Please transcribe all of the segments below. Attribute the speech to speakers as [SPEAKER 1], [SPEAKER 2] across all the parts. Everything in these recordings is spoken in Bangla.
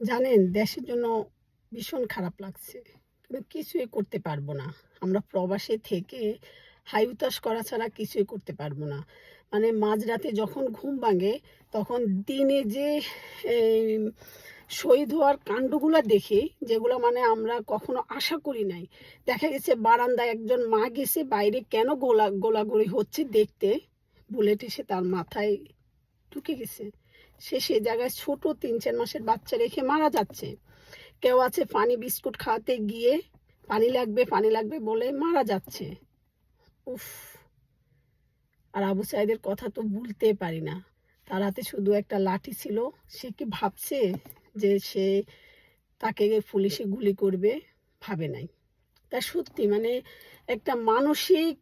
[SPEAKER 1] জানেন, দেশের জন্য ভীষণ খারাপ লাগছে। কিন্তু কিছুই করতে পারব না। আমরা প্রবাসে থেকে হাই উতাস করা ছাড়া কিছুই করতে পারব না। মানে মাঝরাতে যখন ঘুম ভাঙে, তখন দিনে যে শহীদ হওয়ার কাণ্ডগুলো দেখি, যেগুলো মানে আমরা কখনো আশা করি নাই। দেখা গেছে বারান্দায় একজন মা গেছে, বাইরে কেন গোলা, গোলাগুলি হচ্ছে দেখতে? বুলেট এসে তার মাথায় ঢুকে গেছে। সে সে জায়গায় ছোট তিন চার মাসের বাচ্চা রেখে মারা যাচ্ছে। কেউ আছে পানি বিস্কুট খাওয়াতে গিয়ে পানি লাগবে পানি লাগবে বলে মারা যাচ্ছে। উফ। আর আবু সাইদের কথা তো ভুলতে পারি না। তার হাতে শুধু একটা লাঠি ছিল। সে কি ভাবছে যে সে তাকে পুলিশে গুলি করবে? ভাবে নাই। তা সত্যি মানে একটা মানসিক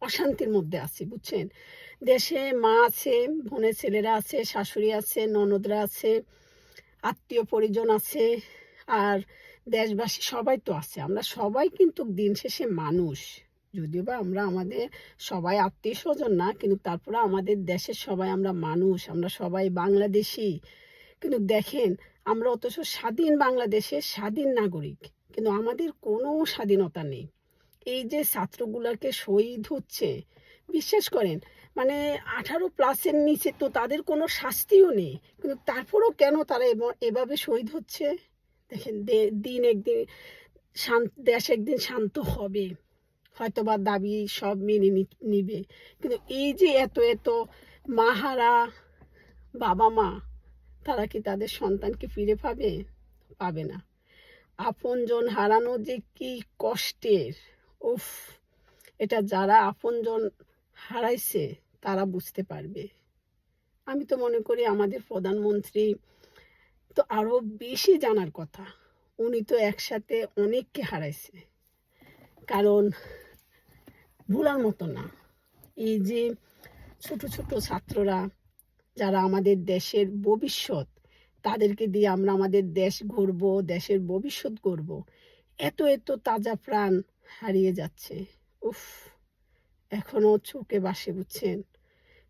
[SPEAKER 1] অশান্তির মধ্যে আছি, বুঝছেন? দেশে মা আছে, বোনের ছেলেরা আছে, শাশুড়ি আছে, ননদরা আছে, আত্মীয় পরিজন আছে, আর দেশবাসী সবাই তো আছে। আমরা সবাই কিন্তু দিন শেষে মানুষ। যদিও বা আমরা আমাদের সবাই আত্মীয় স্বজন না, কিন্তু তারপরে আমাদের দেশের সবাই আমরা মানুষ, আমরা সবাই বাংলাদেশি। কিন্তু দেখেন, আমরা অথচ স্বাধীন বাংলাদেশের স্বাধীন নাগরিক, কিন্তু আমাদের কোনো স্বাধীনতা নেই। এই যে ছাত্রগুলোকে শহীদ হচ্ছে বিশ্বাস করেন মানে আঠারো প্লাসের নিচে তো তাদের কোনো শাস্তিও নেই। কিন্তু তারপরেও কেন তারা এভাবে শহীদ হচ্ছে? দেখেন দিন একদিন শান্ত দেশ একদিন শান্ত হবে। হয়তো বা দাবি সব মেনে নিবে। কিন্তু এই যে এত এত মাহারা বাবা মা, তারা কি তাদের সন্তানকে ফিরে পাবে? পাবে না। আপনজন হারানো যে কি কষ্টের, উফ, এটা যারা আপনজন হারাইছে, তারা বুঝতে পারবে। আমি তো মনে করি আমাদের প্রধানমন্ত্রী তো আরও বেশি জানার কথা। উনি তো একসাথে অনেককে হারাইছে। কারণ ভুলার মতো না। এই যে ছোট ছোট ছাত্ররা যারা আমাদের দেশের ভবিষ্যৎ, তাদেরকে দিয়ে আমরা আমাদের দেশ গড়ব, দেশের ভবিষ্যৎ গড়ব, এত এত তাজা প্রাণ হারিয়ে যাচ্ছে। উফ। এখনও চোখে বাসে, বুঝছেন?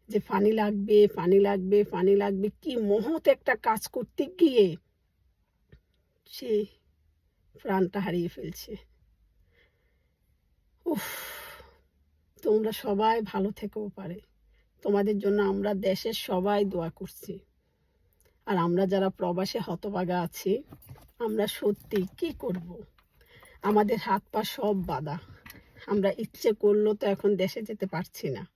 [SPEAKER 1] যে পানি লাগবে পানি লাগবে পানি লাগবে, কি মহৎ একটা কাজ করতে গিয়ে সে প্রাণটা হারিয়ে ফেলছে। উফ, তোমরা সবাই ভালো থেকেও পারে। তোমাদের জন্য আমরা দেশের সবাই দোয়া করছি। আর আমরা যারা প্রবাসে হতবাগা আছি, আমরা সত্যি কি করব? আমাদের হাত পা সব বাঁধা। আমরা ইচ্ছে করলেও তো এখন দেশে যেতে পারছি না।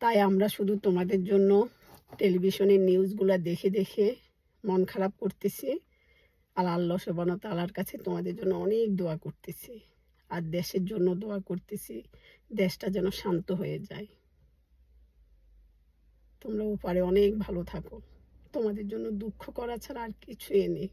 [SPEAKER 1] তাই আমরা শুধু তোমাদের জন্য টেলিভিশনের নিউজগুলো দেখে দেখে মন খারাপ করতেছি। আর আল্লাহ সবানো তালার কাছে তোমাদের জন্য অনেক দোয়া করতেছি। আর দেশের জন্য দোয়া করতেছি, দেশটা যেন শান্ত হয়ে যায়। তোমরা ওপারে অনেক ভালো থাকো। তোমাদের জন্য দুঃখ করা ছাড়া আর কিছুই নেই।